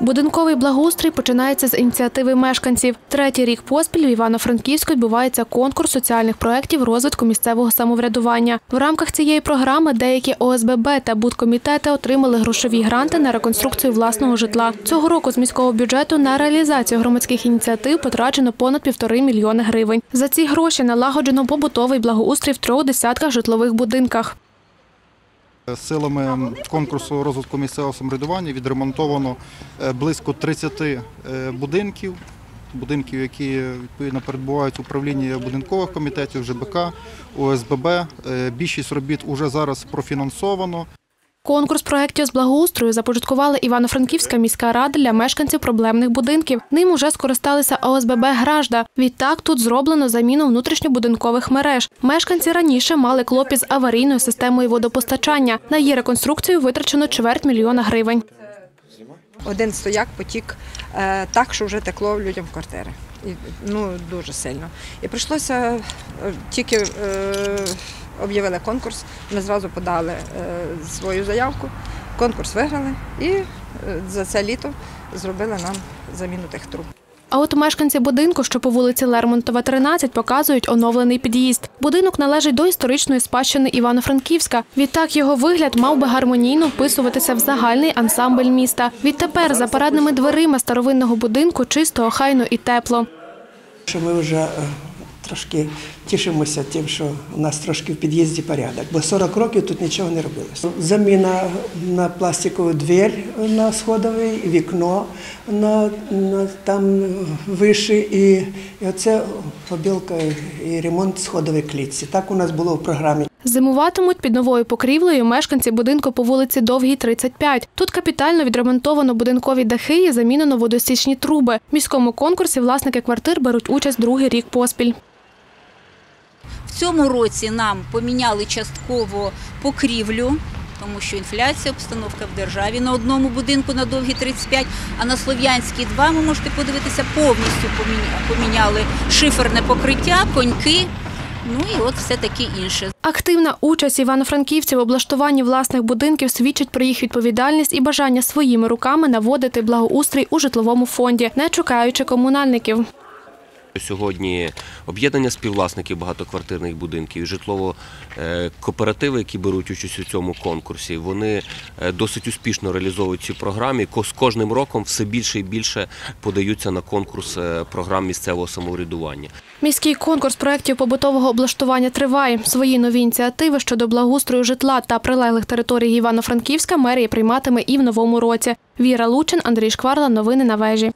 Будинковий благоустрій починається з ініціативи мешканців. Третій рік поспіль в Івано-Франківську відбувається конкурс соціальних проєктів розвитку місцевого самоврядування. В рамках цієї програми деякі ОСББ та будкомітети отримали грошові гранти на реконструкцію власного житла. Цього року з міського бюджету на реалізацію громадських ініціатив потрачено понад півтори мільйони гривень. За ці гроші налагоджено побутовий благоустрій в трьох десятках житлових будинках. Силами конкурсу розвитку місцевого самоврядування відремонтовано е, близько 30 е, будинків, будинків, які відповідно перебувають в управлінні будинкових комітетів, ЖБК, ОСББ. Е, Більшість робіт уже зараз профінансовано. Конкурс проєктів з благоустрою започаткувала Івано-Франківська міська рада для мешканців проблемних будинків. Ним уже скористалися ОСББ «Гражда». Відтак тут зроблено заміну внутрішньобудинкових мереж. Мешканці раніше мали клопі з аварійною системою водопостачання. На її реконструкцію витрачено чверть мільйона гривень. Один стояк потік е, так, що вже текло людям в квартири. І, ну, дуже сильно. І прийшлося е, тільки е, об'явили конкурс, ми зразу подали е, свою заявку. Конкурс виграли і е, за це літо зробили нам заміну тих труб. А от мешканці будинку, що по вулиці Лермонтова, 13, показують оновлений під'їзд. Будинок належить до історичної спадщини Івано-Франківська. Відтак його вигляд мав би гармонійно вписуватися в загальний ансамбль міста. Відтепер за парадними дверима старовинного будинку чисто, охайно і тепло. Що ми вже е, трошки тішимося тим, що у нас трошки в під'їзді порядок, бо 40 років тут нічого не робилося. Заміна на пластикову двір на сходовий, вікно на, на там вище і, і оце побілка і ремонт сходової клітці. Так у нас було в програмі. Зимуватимуть під новою покрівлею мешканці будинку по вулиці Довгій, 35. Тут капітально відремонтовано будинкові дахи і замінено водостічні труби. В міському конкурсі власники квартир беруть участь другий рік поспіль. В цьому році нам поміняли частково покрівлю, тому що інфляція, обстановка в державі на одному будинку на довгі 35, а на Слов'янській 2, ви можете подивитися, повністю поміня- поміняли шиферне покриття, коньки, ну і от все таке інше. Активна участь івано-франківців в облаштуванні власних будинків свідчить про їх відповідальність і бажання своїми руками наводити благоустрій у житловому фонді, не чекаючи комунальників. Сьогодні об'єднання співвласників багатоквартирних будинків, і житлово-кооперативи, які беруть участь у цьому конкурсі, вони е, досить успішно реалізовують ці програми. З кожним роком все більше і більше подаються на конкурс е, програм місцевого самоврядування. Міський конкурс проєктів побутового облаштування триває. Свої нові ініціативи щодо благоустрою житла та прилеглих територій Івано-Франківська мерія прийматиме і в новому році. Віра Лучин, Андрій Шкварла. Новини на вежі.